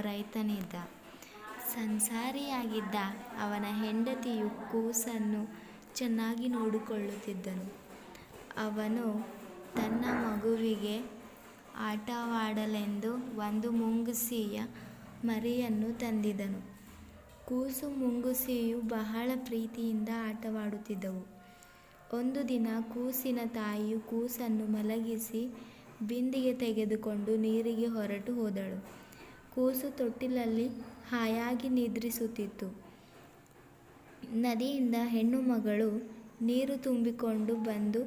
ರೈತನಿದ್ದ. ಸಂಸಾರಿಯಾಗಿದ್ದ ಅವನ ಹೆಂಡತಿಯು ಕೂಸನ್ನು ಚೆನ್ನಾಗಿ ನೋಡಿಕೊಳ್ಳುತ್ತಿದ್ದನು ಅವನು ತನ್ನ ಮಗುವಿಗೆ ಆಟವಾಡಲೆಂದು ಒಂದು ಮುಂಗುಸಿಯ ಮರಿಯನ್ನು ತಂದಿದನು ಕೂಸು ಮುಂಗುಸಿಯು ಬಹಳ ಪ್ರೀತಿಯಿಂದ ಆಟವಾಡುತ್ತಿದ್ದವು. ಒಂದು ದಿನ ಕೂಸಿನ ತಾಯಿಯು ಕೂಸನ್ನು ಮಲಗಿಸಿ ಬಿಂದಿಗೆ ತೆಗೆದುಕೊಂಡು ನೀರಿಗೆ ಹೊರಟು ಹೋದಳು. ಕೂಸು ತೊಟ್ಟಿಲಲ್ಲಿ ಹಾಯಾಗಿ ನಿದ್ರಿಸುತ್ತಿತ್ತು. ನದಿಯಿಂದ ಹೆಣ್ಣು ಮಗಳು ನೀರು ತುಂಬಿಕೊಂಡು ಬಂದು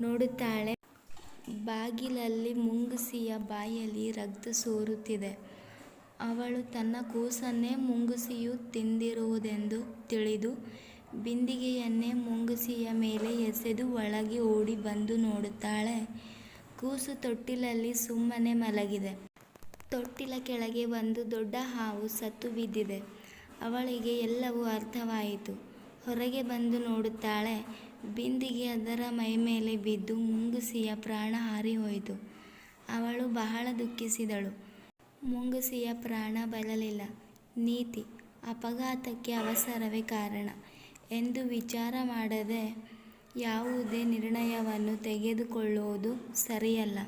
ನೋಡುತ್ತಾಳೆ ಬಾಗಿಲಲ್ಲಿ ಮುಂಗುಸಿಯ ಬಾಯಲ್ಲಿ ರಕ್ತ ಸೋರುತ್ತಿದೆ. ಅವಳು ತನ್ನ ಕೂಸನ್ನೇ ಮುಂಗುಸಿಯು ತಿಂದಿರುವುದೆಂದು ತಿಳಿದು ಬಿಂದಿಗೆಯನ್ನೇ ಮುಂಗುಸಿಯ ಮೇಲೆ ಎಸೆದು ಒಳಗೆ ಓಡಿ ಬಂದು ನೋಡುತ್ತಾಳೆ ಕೂಸು ತೊಟ್ಟಿಲಲ್ಲಿ ಸುಮ್ಮನೆ ಮಲಗಿದೆ. ತೊಟ್ಟಿಲ ಕೆಳಗೆ ಒಂದು ದೊಡ್ಡ ಹಾವು ಸತ್ತು ಬಿದ್ದಿದೆ. ಅವಳಿಗೆ ಎಲ್ಲವೂ ಅರ್ಥವಾಯಿತು. ಹೊರಗೆ ಬಂದು ನೋಡುತ್ತಾಳೆ, ಬಿಂದಿಗೆ ಅದರ ಮೈಮೇಲೆ ಬಿದ್ದು ಮುಂಗುಸಿಯ ಪ್ರಾಣ ಹಾರಿಹೋಯಿತು. ಅವಳು ಬಹಳ ದುಃಖಿಸಿದಳು. ಮುಂಗುಸಿಯ ಪ್ರಾಣ ಬರಲಿಲ್ಲ. ನೀತಿ: ಅಪಘಾತಕ್ಕೆ ಅವಸರವೇ ಕಾರಣ ಎಂದು ವಿಚಾರ ಮಾಡದೆ ಯಾವುದೇ ನಿರ್ಣಯವನ್ನು ತೆಗೆದುಕೊಳ್ಳುವುದು ಸರಿಯಲ್ಲ.